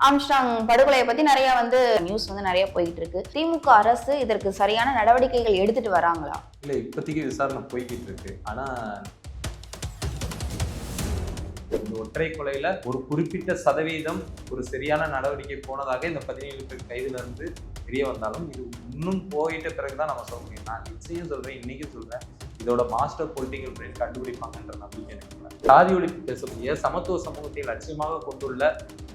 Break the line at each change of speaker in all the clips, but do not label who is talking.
Armstrong படுகொலையை பத்தி நிறைய வந்து நியூஸ் வந்து நிறைய போயிட்டு இருக்கு திமுக அரசு இதற்கு சரியான நடவடிக்கைகள் எடுத்துட்டு வராங்களா?
இல்லை இப்போதைக்கு விசாரணை போய்கிட்டு இருக்கு ஆனா இந்த ஒற்றை கொலையில ஒரு குறிப்பிட்ட சதவீதம் ஒரு சரியான நடவடிக்கை போனதாக இந்த பதினேழு பேர் கைதுல இருந்து தெரிய வந்தாலும் இது இன்னும் போயிட்ட பிறகுதான் நம்ம சொல்ல முடியும். நான் நிச்சயம் சொல்றேன் இன்னைக்கும் சொல்றேன். இதோட மாஸ்டர் பொலிட்டிக்கல் பிரெயின் கண்டுபிடிப்பாங்கன்ற நம்பிக்கை எனக்கு சாதி ஒழிப்பு பேசக்கூடிய சமத்துவ சமூகத்தை லட்சியமாக கொண்டுள்ள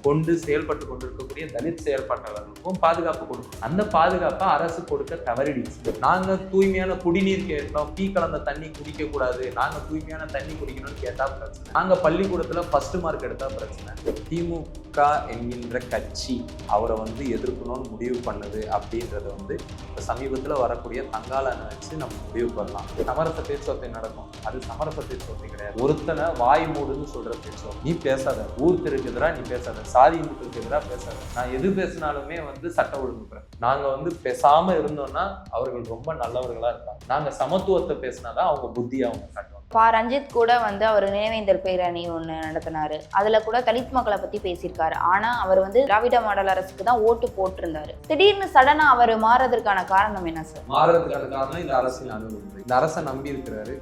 கொண்டு செயல்பட்டு கொண்டிருக்கக்கூடிய தலித் செயல்பாட்டாளர்களுக்கும் பாதுகாப்பு கொடுக்கும். அந்த பாதுகாப்பை அரசு கொடுக்க தவறிடுச்சு. நாங்கள் தூய்மையான குடிநீர் கேட்டோம். டீ கலந்த தண்ணி குடிக்க கூடாது தூய்மையான தண்ணி குடிக்கணும்னு கேட்டால் பிரச்சனை. நாங்கள் பள்ளிக்கூடத்தில் ஃபர்ஸ்ட் மார்க் எடுத்தால் பிரச்சனை. திமுக என்கின்ற கட்சி அவரை வந்து எதிர்க்கணும்னு முடிவு பண்ணுது அப்படின்றத வந்து இப்ப சமீபத்தில் வரக்கூடிய தங்காளனை வச்சு நம்ம முடிவு பண்ணலாம். சமரச பேச்சுவார்த்தை நடக்கும். அது சமரச பேச்சுவார்த்தை கிடையாது. ஒருத்தனை வாய் மூடுன்னு சொல்ற பேச்சுவார்த்தை. நீ பேசாத. ஊர்த்தருக்கு எதிராக நீ பேசாத. சாதி இந்துக்களுக்கு எதிராக பேசாத. நான் எது பேசினாலுமே வந்து சட்ட ஒழுங்கு நாங்க வந்து பேசாம இருந்தோம்னா அவர்கள் ரொம்ப நல்லவர்களா இருப்பாங்க. நாங்க சமத்துவத்தை பேசினாதான் அவங்க புத்தி அவங்க சட்டம்
பா ரஞ்சித் கூட வந்து அவர் நினைவேந்தல் பேரணி ஒன்று நடத்தினார். அதில் கூட தலித் மக்களை பற்றி பேசியிருக்காரு. ஆனால் அவர் வந்து திராவிட மாடல் அரசுக்கு தான் ஓட்டு போட்டிருந்தாரு. திடீர்னு சடனாக அவர் மாறதற்கான காரணம் என்ன சார்
மாறுறதுக்கான காரணம் இந்த அரசின் அணுகுமுறை இந்த அரசை நம்பி இருக்கிறாரு.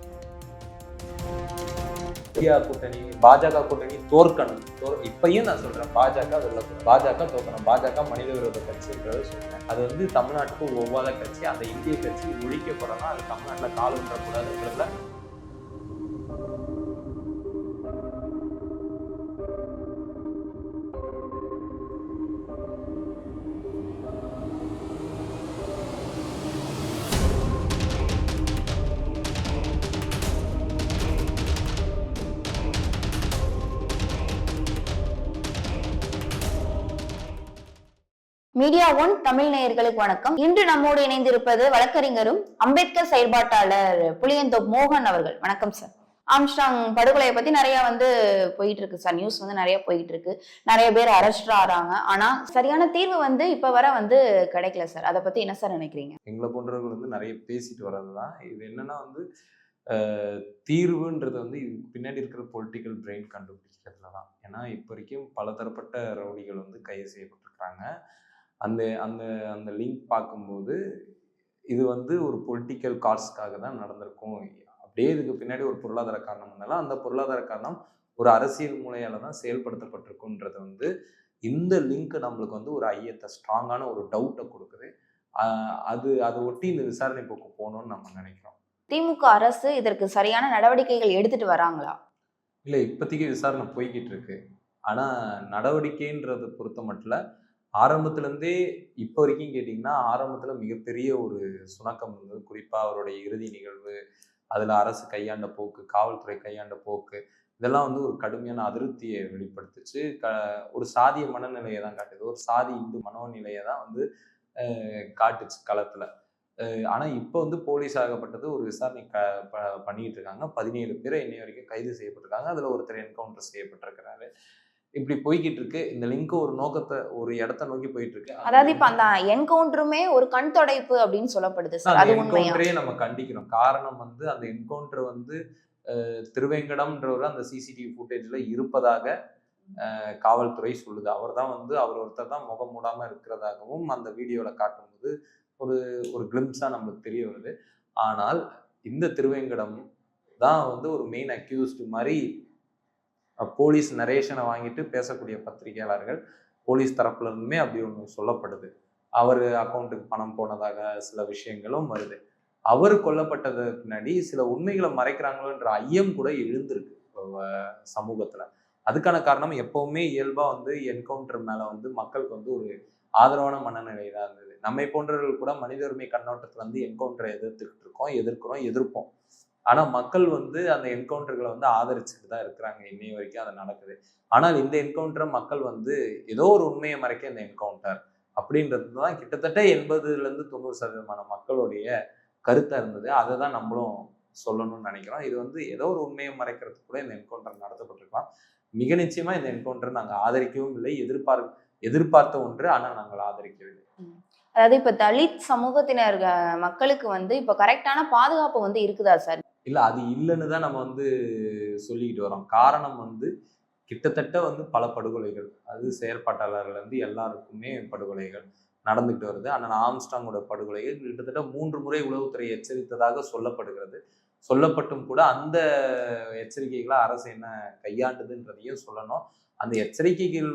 இந்தியா கூட்டணி பாஜக கூட்டணி தோற்கணும். இப்பயும் நான் சொல்றேன் பாஜக வெள்ளக்கூடாது பாஜக தோற்கணும் பாஜக மனித விரோத கட்சின்றத சொல்றேன். அது வந்து தமிழ்நாட்டுக்கு ஒவ்வாத கட்சி அந்த இந்திய கட்சி ஒழிக்கப்படலாம் அது தமிழ்நாட்டில் கால்
மீடியா ஒன் தமிழ் நேயர்களுக்கு வணக்கம். இன்று நம்மோடு இணைந்திருப்பது வழக்கறிஞரும் அம்பேத்கர் செயல்பாட்டாளர் புளியந்தோப் மோகன் அவர்கள். வணக்கம் சார் ஆம்ஸ்டாங் படுகொலையை பத்தி நிறைய வந்து போயிட்டு இருக்கு சார் நியூஸ் வந்து நிறைய போயிட்டு இருக்கு நிறைய பேர் அரெஸ்ட் ஆறாங்க. ஆனா சரியான தீர்வு வந்து இப்ப வர வந்து கிடைக்கல சார் அதை பத்தி என்ன சார் நினைக்கிறீங்க?
எங்களை போன்றவர்கள் வந்து நிறைய பேசிட்டு வர்றது தான் இது என்னன்னா வந்து தீர்வுன்றது வந்து பின்னாடி இருக்கிற பொலிட்டிக்கல் பிரெயின் கண்டுபிடிக்கிறதுல தான் ஏன்னா இப்போ வரைக்கும் பலதரப்பட்ட ரவுடிகள் வந்து கைது செய்யப்பட்டிருக்காங்க அந்த அந்த அந்த லிங்க் பார்க்கும்போது இது வந்து ஒரு பொலிட்டிக்கல் காஸ்க்காக தான் நடந்திருக்கும். அப்படியே இதுக்கு பின்னாடி ஒரு பொருளாதார காரணம் இருந்தாலும் அந்த பொருளாதார காரணம் ஒரு அரசியல் மூலையால தான் செயல்படுத்தப்பட்டிருக்குன்றது வந்து இந்த லிங்க் நம்மளுக்கு வந்து ஒரு ஐயத்தை ஸ்ட்ராங்கான ஒரு டவுட்டை கொடுக்குது. அது அதை ஒட்டி இந்த விசாரணை போக்கு போகணும்னு நம்ம நினைக்கிறோம்.
திமுக அரசு இதற்கு சரியான நடவடிக்கைகள் எடுத்துட்டு வராங்களா?
இல்லை இப்போதைக்கு விசாரணை போய்கிட்டு இருக்கு. ஆனால் நடவடிக்கைன்றதை பொறுத்த மட்டும் ஆரம்பத்துலேருந்தே இப்போ வரைக்கும் கேட்டிங்கன்னா ஆரம்பத்தில் மிகப்பெரிய ஒரு சுணக்கம் இருந்தது. குறிப்பாக அவருடைய இறுதி நிகழ்வு அதில் அரசு கையாண்ட போக்கு காவல்துறை கையாண்ட போக்கு இதெல்லாம் வந்து ஒரு கடுமையான அதிருப்தியை வெளிப்படுத்துச்சு. க ஒரு சாதிய மனநிலையை தான் காட்டுது. ஒரு சாதி இந்து மனோநிலையை தான் வந்து காட்டுச்சு களத்தில். ஆனால் இப்போ வந்து போலீஸ் ஆகப்பட்டது ஒரு விசாரணை க ப- பண்ணிகிட்டு இருக்காங்க. பதினேழு பேரை இன்னை வரைக்கும் கைது செய்யப்பட்டிருக்காங்க. அதில் ஒருத்தர் என்கவுண்டர் செய்யப்பட்டிருக்கிறாரு. இப்படி போய்கிட்டு இருக்கு இந்த லிங்க் ஒரு நோக்கத்தை ஒரு இடத்த நோக்கி போயிட்டு இருக்கு
அதாவது இப்ப அந்த என்கவுண்டருமே ஒரு கண் தொடைப்பு அப்படின்னு சொல்லப்படுது சார். அது
என்கவுண்டரே நம்ம கண்டிக்கிறோம். காரணம் வந்து அந்த என்கவுண்டர் வந்து திருவேங்கடம்ன்றவர் அந்த சிசிடிவி ஃபுட்டேஜ்ல இருப்பதாக காவல்துறை சொல்லுது. அவர் தான் வந்து அவர் ஒருத்தர் தான் முகம் மூடாம இருக்கிறதாகவும் அந்த வீடியோல காட்டும்போது ஒரு ஒரு கிளிம்ஸா நம்மளுக்கு தெரிய வருது. ஆனால் இந்த திருவேங்கடம் தான் வந்து ஒரு மெயின் அக்யூஸ்டு மாதிரி போலீஸ் நரேஷனை வாங்கிட்டு பேசக்கூடிய பத்திரிகையாளர்கள் போலீஸ் தரப்புல இருந்துமே அப்படி ஒன்று சொல்லப்படுது. அவர் அக்கௌண்ட்டுக்கு பணம் போனதாக சில விஷயங்களும் வருது. அவர் கொல்லப்பட்டது பின்னாடி சில உண்மைகளை மறைக்கிறாங்களோன்ற ஐயம் கூட எழுந்திருக்கு சமூகத்தில் சமூகத்துல. அதுக்கான காரணம் எப்பவுமே இயல்பா வந்து என்கவுண்டர் மேல வந்து மக்களுக்கு வந்து ஒரு ஆதரவான மனநிலை தான் இருந்தது. நம்மை போன்றவர்கள் கூட மனித உரிமை கண்ணோட்டத்துல வந்து என்கவுண்டரை எதிர்த்துக்கிட்டு இருக்கோம் எதிர்க்கிறோம் எதிர்ப்போம். ஆனா மக்கள் வந்து அந்த என்கவுண்டர்களை வந்து ஆதரிச்சுட்டு தான் இருக்கிறாங்க. இன்னை வரைக்கும் அது நடக்குது. ஆனால் இந்த என்கவுண்டரை மக்கள் வந்து ஏதோ ஒரு உண்மையை மறைக்க இந்த என்கவுண்டர் அப்படின்றது தான் கிட்டத்தட்ட எண்பதுல இருந்து தொண்ணூறு சதவீதமான மக்களுடைய கருத்தா இருந்தது. அதை தான் நம்மளும் சொல்லணும்னு நினைக்கிறோம். இது வந்து ஏதோ ஒரு உண்மையை மறைக்கிறதுக்கு கூட இந்த என்கவுண்டர் நடத்தப்பட்டிருக்கலாம். மிக நிச்சயமா இந்த என்கவுண்டர் நாங்கள் ஆதரிக்கவும் இல்லை. எதிர்பார் எதிர்பார்த்த ஒன்று ஆனால் நாங்கள் ஆதரிக்கவில்லை.
அதாவது இப்போ தலித் சமூகத்தினர் மக்களுக்கு வந்து இப்ப கரெக்டான பாதுகாப்பு வந்து இருக்குதா சார்?
இல்லை அது இல்லைன்னு தான் நம்ம வந்து சொல்லிக்கிட்டு வரோம் காரணம் வந்து கிட்டத்தட்ட வந்து பல படுகொலைகள். அது செயற்பாட்டாளர்கள் வந்து எல்லாருக்குமே படுகொலைகள் நடந்துகிட்டு வருது. அண்ணன் ஆம்ஸ்டாங்கோட படுகொலைகள் கிட்டத்தட்ட மூன்று முறை உளவுத்துறை எச்சரித்ததாக சொல்லப்படுகிறது. சொல்லப்பட்டும் கூட அந்த எச்சரிக்கைகளை அரசு என்ன கையாண்டுதுன்றதையும் சொல்லணும். அந்த எச்சரிக்கைகள்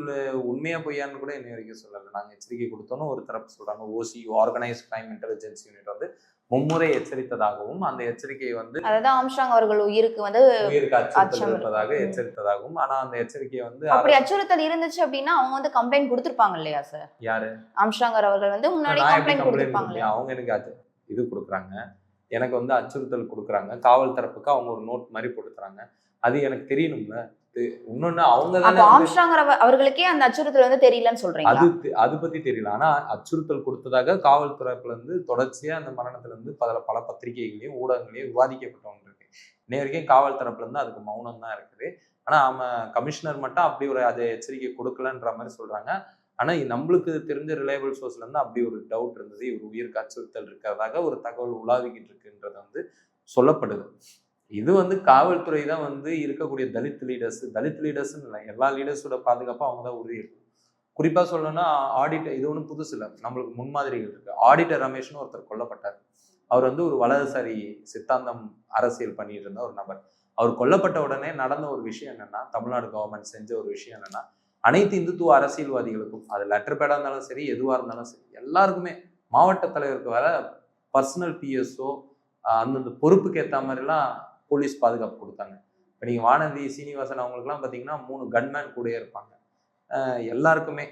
உண்மையா பொய்யான்னு கூட இன்னை வரைக்கும் சொல்லலை. நாங்கள் எச்சரிக்கை கொடுத்தோன்னு ஒரு தரப்பு சொல்றாங்க. OC organise crime intelligence unit வந்து மும்முறை எச்சரித்ததாகவும் அந்த எச்சரிக்கையை வந்து
அதாவது ஆம்ஸ்டாங் அவர்கள் உயிருக்கு வந்து
உயிருக்கு அச்சுறுத்தல் இருப்பதாக. எச்சரித்ததாகவும் ஆனா அந்த எச்சரிக்கையை வந்து
அப்படி அச்சுறுத்தல் இருந்துச்சு அப்படின்னா அவங்க வந்து கம்ப்ளைண்ட் கொடுத்திருப்பாங்க இல்லையா சார்
யாரு?
ஆம்ஸ்டாங்கர் அவர்கள் வந்து முன்னாடி கம்ப்ளைண்ட் கொடுத்திருப்பாங்க
அவங்க எனக்கு அது இது கொடுக்குறாங்க. எனக்கு வந்து அச்சுறுத்தல் கொடுக்குறாங்க. காவல் தரப்புக்கு அவங்க ஒரு நோட் மாதிரி தராங்க அது எனக்கு தெரியணும்ல. இன்னொன்னு அவங்க
அவர்களுக்கே அந்த அச்சுறுத்தல் வந்து தெரியலன்னு சொல்றீங்களா?
அது அது பத்தி தெரியல. ஆனா அச்சுறுத்தல் கொடுத்ததாக காவல்துறைப்புல இருந்து தொடர்ச்சியா அந்த மரணத்துல இருந்து பல பல பத்திரிகைகளையும் ஊடகங்களையும் விவாதிக்கப்பட்டு இருக்கு. இன்னை வரைக்கும் காவல் தரப்புல இருந்து அதுக்கு மௌனம் தான் இருக்குது. ஆனா அவன் கமிஷனர் மட்டும் அப்படி ஒரு அதை எச்சரிக்கை கொடுக்கலன்ற மாதிரி சொல்றாங்க. ஆனா நம்மளுக்கு தெரிஞ்ச ரிலையபிள் சோர்ஸ்ல இருந்து அப்படி ஒரு டவுட் இருந்தது. இவர் உயிருக்கு அச்சுறுத்தல் இருக்கிறதாக ஒரு தகவல் உலாவிக்கிட்டு இருக்குன்றது வந்து சொல்லப்படுது. இது வந்து காவல்துறை தான் வந்து இருக்கக்கூடிய தலித் லீடர்ஸ் தலித் லீடர்ஸ்னு இல்லை. எல்லா லீடர்ஸோட பாதுகாப்பும் அவங்க தான் உறுதி இருக்கும் குறிப்பாக சொல்லணும்னா ஆடிட்டர் இது ஒன்றும் புதுசு இல்லை. நம்மளுக்கு முன்மாதிரிகள் இருக்குது ஆடிட்டர் ரமேஷ்னு ஒருத்தர் கொல்லப்பட்டார். அவர் வந்து ஒரு வலதுசாரி சித்தாந்தம் அரசியல் பண்ணிட்டு இருந்த ஒரு நபர். அவர் கொல்லப்பட்ட உடனே நடந்த ஒரு விஷயம் என்னன்னா தமிழ்நாடு கவர்மெண்ட் செஞ்ச ஒரு விஷயம் என்னன்னா அனைத்து இந்துத்துவ அரசியல்வாதிகளுக்கும் அது லெட்டர் பேடாக இருந்தாலும் சரி எதுவாக இருந்தாலும் சரி எல்லாருக்குமே மாவட்ட தலைவருக்கு வர பர்சனல் பிஎஸ்ஓ அந்தந்த பொறுப்புக்கு ஏற்ற மாதிரிலாம் போலீஸ் பாதுகாப்பு கொடுத்தாங்க. இப்போ நீங்கள் வானதி சீனிவாசன் அவங்களுக்குலாம் பார்த்தீங்கன்னா மூணு கன்மேன் கூடயே இருப்பாங்க. எல்லாருக்குமே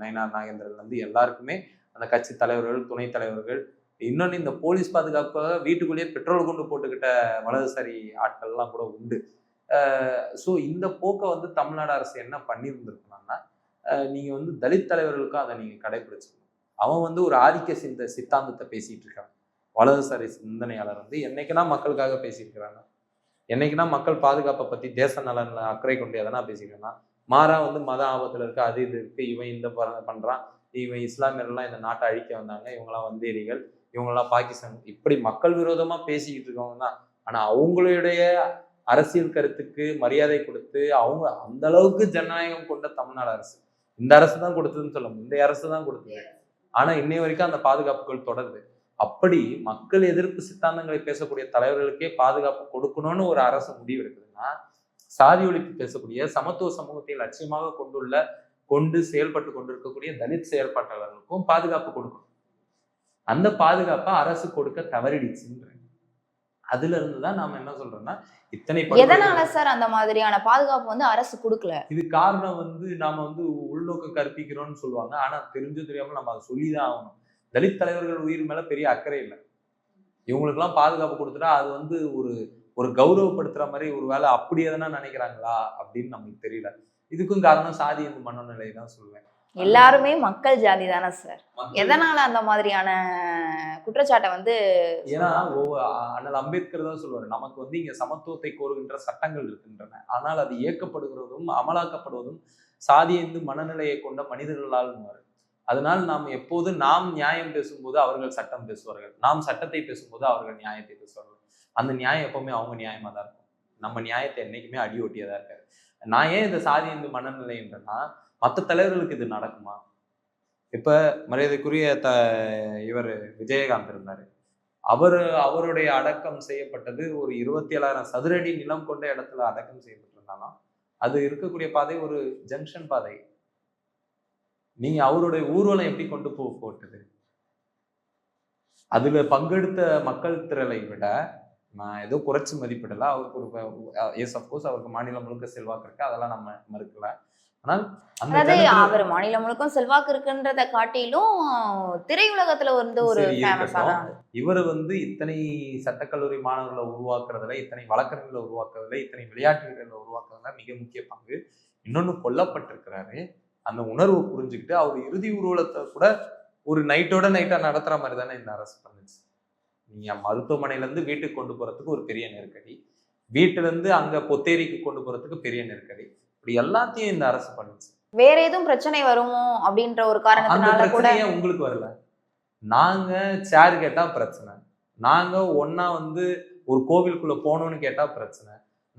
நயனார் நயினார் நாகேந்திரன் வந்து எல்லாருக்குமே அந்த கட்சி தலைவர்கள் துணைத் தலைவர்கள் இன்னொன்று இந்த போலீஸ் பாதுகாப்பாக வீட்டுக்குள்ளேயே பெட்ரோல் கொண்டு போட்டுக்கிட்ட வலதுசாரி ஆட்கள்லாம் கூட உண்டு. ஸோ இந்த போக்கை வந்து தமிழ்நாடு அரசு என்ன பண்ணியிருந்திருக்கணும்னா நீங்கள் வந்து தலித் தலைவர்களுக்கும் அதை நீங்கள் கடைபிடிச்சிக்கணும் அவன் வந்து ஒரு ஆதிக்க சிந்த சித்தாந்தத்தை பேசிகிட்டு இருக்கான். வலதுசாரி சிந்தனையாளர் வந்து என்னைக்குனா மக்களுக்காக பேசியிருக்கிறாங்க. என்னைக்குனா மக்கள் பாதுகாப்பை பற்றி தேச நலன்ல அக்கறை கொண்டு எதனா பேசியிருக்காங்கன்னா மாறா வந்து மத ஆபத்துல இருக்கு அது இது இருக்கு இவன் இந்த பண்றான் இவன் இஸ்லாமியர்லாம் இந்த நாட்டை அழிக்க வந்தாங்க இவங்கெல்லாம் வந்தேரிகள் இவங்கெல்லாம் பாகிஸ்தான். இப்படி மக்கள் விரோதமா பேசிக்கிட்டு இருக்கவங்க தான். ஆனா அவங்களுடைய அரசியல் கருத்துக்கு மரியாதை கொடுத்து அவங்க அந்த அளவுக்கு ஜனநாயகம் கொண்ட தமிழ்நாடு அரசு. இந்த அரசு தான் கொடுத்ததுன்னு சொல்ல இந்த அரசு தான் கொடுத்தது. ஆனா இன்னை வரைக்கும் அந்த பாதுகாப்புகள் தொடருது. அப்படி மக்கள் எதிர்ப்பு சித்தாந்தங்களை பேசக்கூடிய தலைவர்களுக்கே பாதுகாப்பு கொடுக்கணும்னு ஒரு அரசு முடிவு எடுக்குதுன்னா சாதி ஒழிப்பு பேசக்கூடிய சமத்துவ சமூகத்தை லட்சியமாக கொண்டுள்ள கொண்டு செயல்பட்டு கொண்டிருக்கக்கூடிய தலித் செயல்பாட்டாளர்களுக்கும் பாதுகாப்பு கொடுக்கணும். அந்த பாதுகாப்பை அரசு கொடுக்க தவறிடுச்சுன்ற. அதுல இருந்து தான் நாம என்ன சொல்றோம்னா இத்தனை
எதனால சார் அந்த மாதிரியான பாதுகாப்பு வந்து அரசு கொடுக்கல?
இது காரணம் வந்து நாம வந்து உள்நோக்க கற்பிக்கிறோம்னு சொல்லுவாங்க. ஆனா தெரிஞ்சு தெரியாம நம்ம அதை சொல்லிதான் ஆகணும். தலித் தலைவர்கள் உயிர் மேல பெரிய அக்கறை இல்லை. இவங்களுக்கெல்லாம் பாதுகாப்பு கொடுத்துட்டா அது வந்து ஒரு ஒரு கௌரவப்படுத்துற மாதிரி ஒரு வேலை அப்படி எதனா நினைக்கிறாங்களா அப்படின்னு நமக்கு தெரியல. இதுக்கும் காரணம் சாதி இந்த மனநிலை தான் சொல்லுவேன்
எல்லாருமே மக்கள் ஜாதி தானே சார். எதனால அந்த மாதிரியான குற்றச்சாட்டை வந்து
ஏன்னா அண்ணல் அம்பேத்கர் தான் சொல்லுவாரு நமக்கு வந்து இங்க சமத்துவத்தை கோருகின்ற சட்டங்கள் இருக்கின்றன. ஆனால் அது இயக்கப்படுகிறதும் அமலாக்கப்படுவதும் சாதியந்து மனநிலையை கொண்ட மனிதர்களால் அதனால் நாம் எப்போது நாம் நியாயம் பேசும்போது அவர்கள் சட்டம் பேசுவார்கள். நாம் சட்டத்தை பேசும்போது அவர்கள் நியாயத்தை பேசுவார்கள். அந்த நியாயம் எப்பவுமே அவங்க நியாயமா தான் இருக்கும். நம்ம நியாயத்தை என்னைக்குமே அடி ஒட்டியதா இருக்காரு. நான் ஏன் இந்த சாதி இந்த மனநிலைன்றன்னா மற்ற தலைவர்களுக்கு இது நடக்குமா? இப்ப மரியாதைக்குரிய த இவர் விஜயகாந்த் இருந்தாரு. அவர் அவருடைய அடக்கம் செய்யப்பட்டது ஒரு இருபத்தி ஏழாயிரம் சதுரடி நிலம் கொண்ட இடத்துல அடக்கம் செய்யப்பட்டிருந்தாலும் அது இருக்கக்கூடிய பாதை ஒரு ஜங்ஷன் பாதை. நீங்க அவருடைய ஊர்வலம் எப்படி கொண்டு போ போட்டது? அதுல பங்கெடுத்த மக்கள் திரளை விட நான் ஏதோ குறைச்சு மதிப்பிடல. அவருக்கு ஒரு எஸ் அப்கோர்ஸ் அவருக்கு மாநிலம் முழுக்க செல்வாக்கு இருக்கு. அதெல்லாம் நம்ம மறுக்கல. ஆனால்
அதாவது அவர் மாநிலம் முழுக்கும் செல்வாக்கு இருக்குன்றத காட்டிலும் திரையுலகத்துல வந்து ஒரு
இவர் வந்து இத்தனை சட்டக்கல்லூரி மாணவர்களை உருவாக்குறதுல இத்தனை வழக்கறிஞர்களை உருவாக்குறதுல இத்தனை விளையாட்டு வீரர்களை உருவாக்குறதுல மிக முக்கிய பங்கு. இன்னொன்னு கொல்லப்பட்டிருக்கிறாரு. அந்த உணர்வு புரிஞ்சுக்கிட்டு அவர் இறுதி ஊர்வலத்தை கூட ஒரு நைட்டோட நைட்டா நடத்துற மாதிரி தானே இந்த அரசு பண்ணுச்சு. நீங்க மருத்துவமனையில இருந்து வீட்டுக்கு கொண்டு போறதுக்கு ஒரு பெரிய நெருக்கடி. வீட்டுல இருந்து அங்க பொத்தேரிக்கு கொண்டு போறதுக்கு பெரிய நெருக்கடி. இப்படி எல்லாத்தையும் இந்த அரசு பண்ணுச்சு.
வேற எதுவும் பிரச்சனை வருமோ அப்படின்ற ஒரு காரணத்தினால கூட
உங்களுக்கு வரல? நாங்க சேர் கேட்டா பிரச்சனை. நாங்க ஒண்ணா வந்து ஒரு கோவிலுக்குள்ள போகணும்னு கேட்டா பிரச்சனை.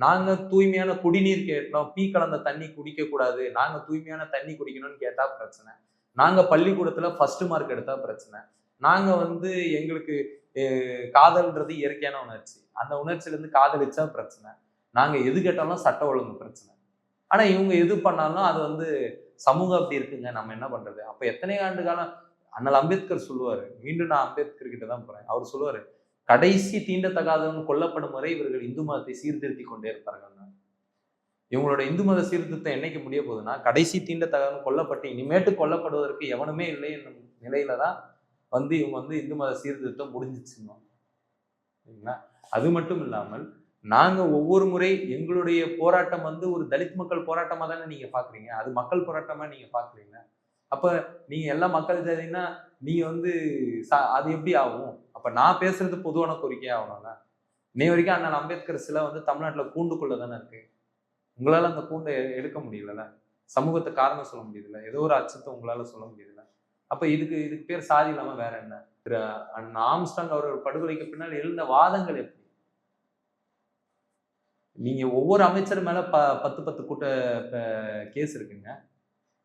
நாங்க தூய்மையான குடிநீர் கேட்டோம். பீ கலந்த தண்ணி குடிக்க கூடாது நாங்க தூய்மையான தண்ணி குடிக்கணும்னு கேட்டா பிரச்சனை. நாங்க பள்ளிக்கூடத்துல ஃபர்ஸ்ட் மார்க் எடுத்தா பிரச்சனை. நாங்க வந்து எங்களுக்கு காதல்ன்றது இயற்கையான உணர்ச்சி. அந்த உணர்ச்சியில இருந்து காதலிச்சா பிரச்சனை. நாங்க எது கேட்டாலும் சட்ட ஒழுங்கு பிரச்சனை. ஆனா இவங்க எது பண்ணாலும் அது வந்து சமூகம் அப்படி இருக்குங்க. நம்ம என்ன பண்றது? அப்ப எத்தனை ஆண்டு காலம் அண்ணல் அம்பேத்கர் சொல்லுவாரு. மீண்டும் நான் அம்பேத்கர் கிட்ட தான் போறேன். அவர் சொல்லுவாரு கடைசி தீண்டத்தகாதவன் கொல்லப்படும் வரை இவர்கள் இந்து மதத்தை சீர்திருத்தி கொண்டே இருப்பார்கள் இவங்களோட இந்து மத சீர்திருத்தம் என்னைக்கு முடிய போகுதுன்னா கடைசி தீண்டத்தகாதவன் கொல்லப்பட்டு இனிமேட்டு கொல்லப்படுவதற்கு எவனுமே இல்லை என்னும் நிலையில தான் வந்து இவங்க வந்து இந்து மத சீர்திருத்தம் முடிஞ்சிச்சுங்க சரிங்களா? அது மட்டும் இல்லாமல் நாங்க ஒவ்வொரு முறை எங்களுடைய போராட்டம் வந்து ஒரு தலித் மக்கள் போராட்டமா தானே நீங்க பாக்குறீங்க? அது மக்கள் போராட்டமா நீங்க பாக்குறீங்க அப்போ நீங்கள் எல்லா மக்கள் ஜாதின்னா நீங்கள் வந்து அது எப்படி ஆகும்? அப்போ நான் பேசுறது பொதுவான கோரிக்கை ஆகணும்ல? இன்னை வரைக்கும் அண்ணன் அம்பேத்கர் சிலை வந்து தமிழ்நாட்டில் கூண்டுக்குள்ள தானே இருக்கு. உங்களால் அந்த கூண்டை எடுக்க முடியலல்ல? சமூகத்தை காரணம் சொல்ல முடியல ஏதோ ஒரு அச்சத்தை உங்களால சொல்ல முடியல அப்போ இதுக்கு இதுக்கு பேர் சாதி இல்லாமல் வேற என்ன? திரு அண்ணன் ஆம்ஸ்டாங் ஒரு படுகொலைக்கு பின்னால் எழுந்த வாதங்கள் எப்படி? நீங்க ஒவ்வொரு அமைச்சர் மேல ப பத்து பத்து கூட்ட கேஸ் இருக்குங்க.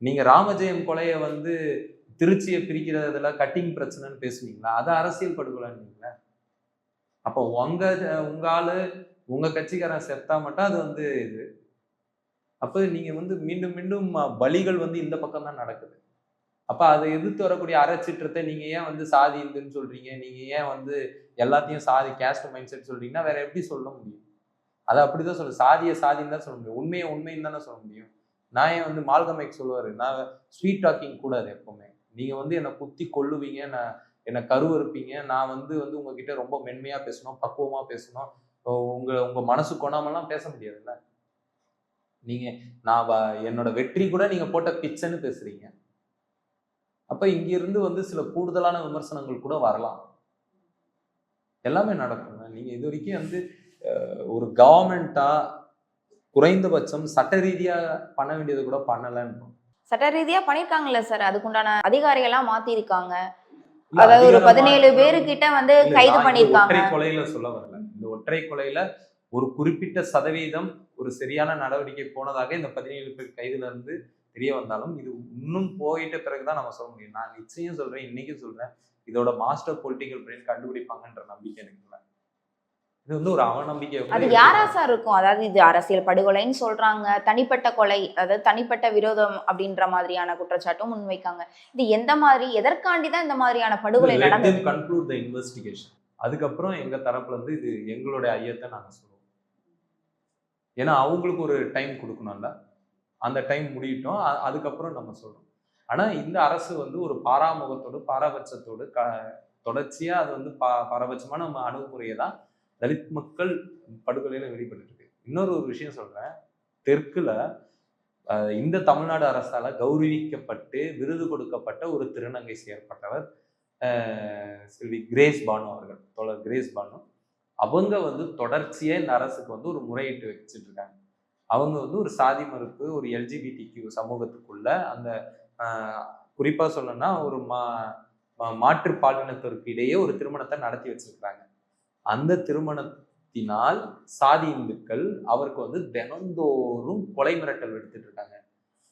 நீங்கள் ராமஜெயம் கொலையை வந்து திருச்சியை பிரிக்கிறதுல கட்டிங் பிரச்சனைன்னு பேசுவீங்களா அது அரசியல் படுகொலைன்னீங்களா அப்போ உங்க உங்க ஆளு உங்க கட்சிக்காரன் செத்தா மட்டும் அது வந்து இது. அப்போ நீங்க வந்து மீண்டும் மீண்டும் பலிகள் வந்து இந்த பக்கம் தான் நடக்குது. அப்போ அதை எதிர்த்து வரக்கூடிய அறச்சீற்றத்தை நீங்க ஏன் வந்து சாதி இந்துன்னு சொல்றீங்க? நீங்க ஏன் வந்து எல்லாத்தையும் சாதி கேஸ்ட் மைண்ட் செட் சொல்றீங்கன்னா வேற எப்படி சொல்ல முடியும்? அதை அப்படிதான் சொல்லு சாதியை சாதின்னு தான் சொல்ல முடியும். உண்மையை உண்மைன்னு தானே சொல்ல முடியும். நான் ஏன் வந்து மால்கமைக் சொல்லுவார்? நான் ஸ்வீட் டாக்கிங் கூடாது எப்பவுமே. நீங்கள் வந்து என்னை குத்தி கொல்லுவீங்க நான் என்னை கருவறுப்பீங்க. நான் வந்து வந்து உங்ககிட்ட ரொம்ப மென்மையாக பேசணும் பக்குவமாக பேசணும். உங்கள் உங்கள் மனசு கொணாமலாம் பேச முடியாதுல்ல? நீங்கள் நான் வ- என்னோட வெற்றி கூட நீங்கள் போட்ட பிச்சைன்னு பேசுறீங்க. அப்போ இங்கிருந்து வந்து சில கூடுதலான விமர்சனங்கள் கூட வரலாம். எல்லாமே நடக்குங்க. நீங்கள் இது வரைக்கும் வந்து ஒரு கவர்மெண்ட்டாக குறைந்தபட்சம் சட்ட ரீதியா பண்ண வேண்டியது கூட பண்ணலன்றோம்
சட்ட ரீதியா பண்ணிருக்காங்கல்ல சார். அதுக்குண்டான அதிகாரிகள்லாம் மாத்திருக்காங்க.
இல்ல,
அதாவது ஒரு பதினேழு பேரு கிட்ட வந்து கைது பண்ணிருக்காங்க.
ஒற்றை கொலையில சொல்ல வரல. இந்த ஒற்றை கொலையில ஒரு குறிப்பிட்ட சதவீதம் ஒரு சரியான நடவடிக்கை போனதாக இந்த பதினேழு பேர் கைதுல இருந்து தெரிய வந்தாலும் இது இன்னும் போயிட்ட பிறகுதான் நம்ம சொல்ல முடியும். நான் நிச்சயம் சொல்றேன் இன்னைக்கும் சொல்றேன். இதோட மாஸ்டர் பொலிட்டிக்கல் பிரெயின் கண்டுபிடிப்பாங்கன்ற நம்பிக்கை எனக்கு இல்லை. இது வந்து ஒரு அவநம்பிக்கை
அது. யாரா சார் இருக்கும்? அதாவது இது அரசியல் படுகொலைன்னு சொல்றாங்க. தனிப்பட்ட கொலை அதாவது தனிப்பட்ட விரோதம் அப்படின்ற மாதிரியான குற்றச்சாட்டும் முன்வைக்காங்க. இது எந்த மாதிரி எதற்காண்டி தான் இந்த மாதிரியான படுகொலை நடந்தது?
conclude the investigation. அதுக்கப்புறம் எங்க தரப்புல இருந்து இது எங்களுடைய ஐயத்தை நாங்க சொல்லுவோம் ஏன்னா அவங்களுக்கு ஒரு டைம் கொடுக்கணும்ல. அந்த டைம் முடியட்டும். அதுக்கப்புறம் நம்ம சொல்றோம். ஆனா இந்த அரசு வந்து ஒரு பாராமுகத்தோடு பாரபட்சத்தோடு க தொடர்ச்சியா அது வந்து பா பாரபட்சமான நம்ம அணுகுமுறையை தான் தலித் மக்கள் படுகொலையில வெளிப்பட்டு இருக்கு இன்னொரு ஒரு விஷயம் சொல்றேன். தெற்குல இந்த தமிழ்நாடு அரசால கௌரவிக்கப்பட்டு விருது கொடுக்கப்பட்ட ஒரு திருநங்கை செயற்பட்டவர் செல்வி கிரேஸ் பானு அவர்கள் தோழர் கிரேஸ் பானு. அவங்க வந்து தொடர்ச்சியா இந்த அரசுக்கு வந்து ஒரு முறையிட்டு வச்சுட்டு இருக்காங்க அவங்க வந்து ஒரு சாதி மறுப்பு ஒரு எல்ஜிபிடி கியூ சமூகத்துக்குள்ள அந்த குறிப்பா சொல்லணும்னா ஒரு மா மா- மாற்று பாலினத்திற்கு இடையே ஒரு திருமணத்தை நடத்தி வச்சிருக்கிறாங்க. அந்த திருமணத்தினால் சாதி இந்துக்கள் அவருக்கு வந்து தினந்தோறும் கொலை மிரட்டல் எடுத்துட்டு இருக்காங்க.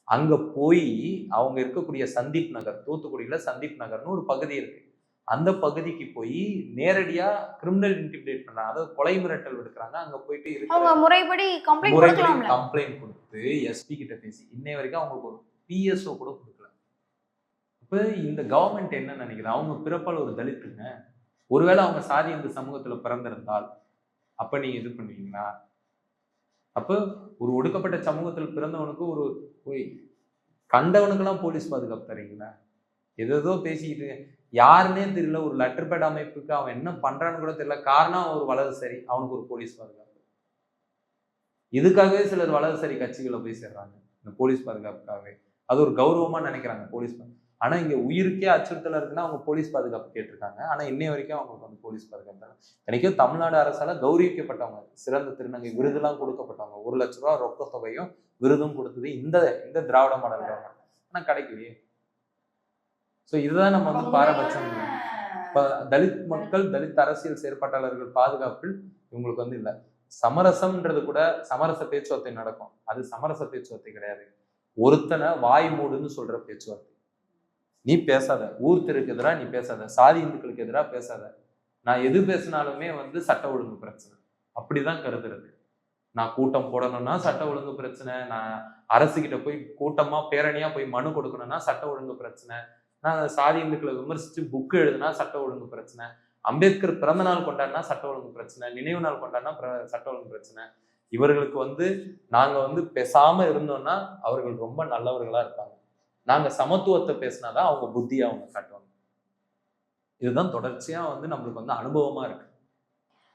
அங்க போய் அவங்க இருக்கக்கூடிய சந்தீப் நகர் தூத்துக்குடியில சந்தீப் நகர்னு ஒரு பகுதி இருக்கு. அந்த பகுதிக்கு போய் நேரடியா கிரிமினல் இன்டிமிடேட் பண்றாங்க. அதாவது கொலை மிரட்டல் எடுக்கிறாங்க அங்க போயிட்டு
அவங்க முறைப்படி கம்ப்ளைண்ட்
கம்ப்ளைண்ட் கொடுத்து எஸ்பி கிட்ட பேசி இன்னை வரைக்கும் அவங்களுக்கு ஒரு பிஎஸ்ஓ கூட கொடுக்கல. இப்ப இந்த கவர்மெண்ட் என்ன நினைக்குது? அவங்க பிறப்பால் ஒரு தலித்துங்க. ஒருவேளை அவங்க சாதி இந்த சமூகத்துல பிறந்திருந்தால் அப்ப நீங்க இது பண்ணுவீங்களா? அப்ப ஒரு ஒடுக்கப்பட்ட சமூகத்தில் பிறந்தவனுக்கு ஒரு போய் கண்டவனுக்கெல்லாம் போலீஸ் பாதுகாப்பு தரீங்களா? எதோ பேசிக்கிட்டு யாருன்னே தெரியல ஒரு லெட்டர் பேட் அமைப்புக்கு அவன் என்ன பண்றான்னு கூட தெரியல. காரணம் அவன் ஒரு வலதுசரி அவனுக்கு ஒரு போலீஸ் பாதுகாப்பு. இதுக்காகவே சிலர் வலதுசரி கட்சிகளை போய் சேர்றாங்க இந்த போலீஸ் பாதுகாப்புக்காகவே. அது ஒரு கௌரவமா நினைக்கிறாங்க போலீஸ் பாதுகாப்பு. ஆனா இங்க உயிருக்கே அச்சுறுத்தல் இருக்குன்னா அவங்க போலீஸ் பாதுகாப்பு கேட்டிருக்காங்க. ஆனா இன்னை வரைக்கும் அவங்களுக்கு வந்து போலீஸ் பாதுகாப்பு தான் தமிழ்நாடு அரசால கௌரவிக்கப்பட்டவங்க சிறந்த திருநங்கை விருதுலாம் கொடுக்கப்பட்டவங்க. ஒரு லட்ச ரூபா ரொக்க தொகையும் விருதும் கொடுத்தது இந்த இந்த திராவிட மாடல் கவர்மெண்ட் ஆனா கிடைக்கலையே. ஸோ இதுதான் நம்ம வந்து பாரபட்சம். தலித் மக்கள் தலித் அரசியல் செயற்பாட்டாளர்கள் பாதுகாப்பில் இவங்களுக்கு வந்து இல்லை. சமரசம்ன்றது கூட சமரச பேச்சுவார்த்தை நடக்கும். அது சமரச பேச்சுவார்த்தை கிடையாது. ஒருத்தனை வாய் மூடுன்னு சொல்ற பேச்சுவார்த்தை. நீ பேசாத. ஊர்த்தருக்கு எதிராக நீ பேசாத. சாதி இந்துக்களுக்கு எதிராக பேசாத. நான் எது பேசினாலுமே வந்து சட்ட ஒழுங்கு பிரச்சனை. அப்படிதான் கருதுறது. நான் கூட்டம் போடணும்னா சட்ட ஒழுங்கு பிரச்சனை. நான் அரசுகிட்ட போய் கூட்டமா பேரணியா போய் மனு கொடுக்கணும்னா சட்ட ஒழுங்கு பிரச்சனை. நான் சாதி இந்துக்களை விமர்சிச்சு புக் எழுதுனா சட்ட ஒழுங்கு பிரச்சனை. அம்பேத்கர் பிறந்த நாள் கொண்டாடினா சட்ட ஒழுங்கு பிரச்சனை. நினைவு நாள் கொண்டாடினா பிர- சட்ட ஒழுங்கு பிரச்சனை. இவர்களுக்கு வந்து நாங்க வந்து பேசாம இருந்தோம்னா அவர்கள் ரொம்ப நல்லவர்களா இருப்பாங்க. நாங்க சமத்துவத்தை பேசினாதான் அவங்க புத்தியை அவங்க காட்டுவாங்க. இதுதான் தொடர்ச்சியா வந்து நம்மளுக்கு வந்து அனுபவமா இருக்கு.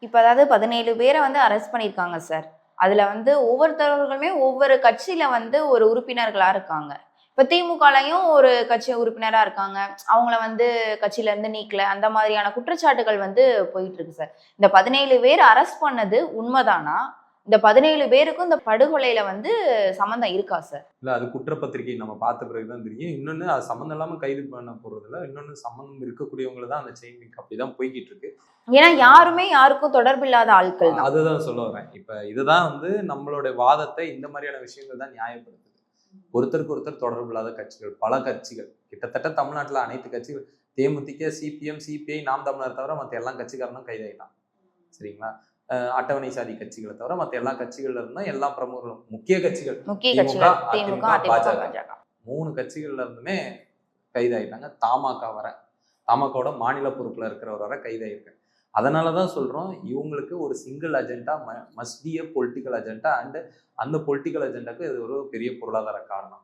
இப்ப அதாவது பதினேழு பேரை வந்து அரெஸ்ட் பண்ணியிருக்காங்க சார் அதுல வந்து ஒவ்வொருத்தவர்களுமே ஒவ்வொரு கட்சியில வந்து ஒரு உறுப்பினர்களா இருக்காங்க. இப்ப திமுகலையும் ஒரு கட்சி உறுப்பினரா இருக்காங்க. அவங்கள வந்து கட்சியில இருந்து நீக்கல. அந்த மாதிரியான குற்றச்சாட்டுகள் வந்து போயிட்டு இருக்கு சார் இந்த பதினேழு பேர் அரெஸ்ட் பண்ணது உண்மைதானா? இந்த பதினேழு பேருக்கும் இந்த படுகொலையில வந்து சம்மந்தம் இருக்கா சார்
இல்ல அது குற்றப்பத்திரிகை நம்ம பார்த்த பிறகுதான் தெரியும். இன்னொன்னு அது சம்மந்தம் இல்லாம கைது பண்ண போறது இல்ல இன்னொன்னு சம்மந்தம் இருக்கக்கூடியவங்க தான் அந்த செயின் அப்படிதான் போய்கிட்டு இருக்கு.
ஏன்னா யாருமே யாருக்கும் தொடர்பில்லாத ஆட்கள் தான்.
அதுதான் சொல்ல வரேன். இப்ப இதுதான் வந்து நம்மளுடைய வாதத்தை இந்த மாதிரியான விஷயங்கள் தான் நியாயப்படுத்துது. ஒருத்தருக்கு ஒருத்தர் தொடர்பு இல்லாத கட்சிகள் பல கட்சிகள் கிட்டத்தட்ட தமிழ்நாட்டுல அனைத்து கட்சிகள் தேமுதிக சிபிஎம் சிபிஐ நாம் தமிழர் தவிர மற்ற எல்லா கட்சிக்காரனும் கைதாயிட்டான். சரிங்களா? அட்டவணை சாதி கட்சிகளை தவிர மற்ற எல்லா கட்சிகள்ல இருந்தும் எல்லா பிரமுகர்களும் முக்கிய கட்சிகள் திமுக, அதிமுக, பாஜக. மூணு கட்சிகள்ல இருந்துமே கைதாயிட்டாங்க. தமாக வர. தமாகவோட மாநில பொறுப்புல இருக்கிறவர் வர கைதாயிருக்காங்க அதனால தான் சொல்றோம் இவங்களுக்கு ஒரு single agenda must be a political agenda and அந்த பொலிட்டிக்கல் அஜெண்டாக்கு இது ஒரு பெரிய பொருளாதார காரணம்.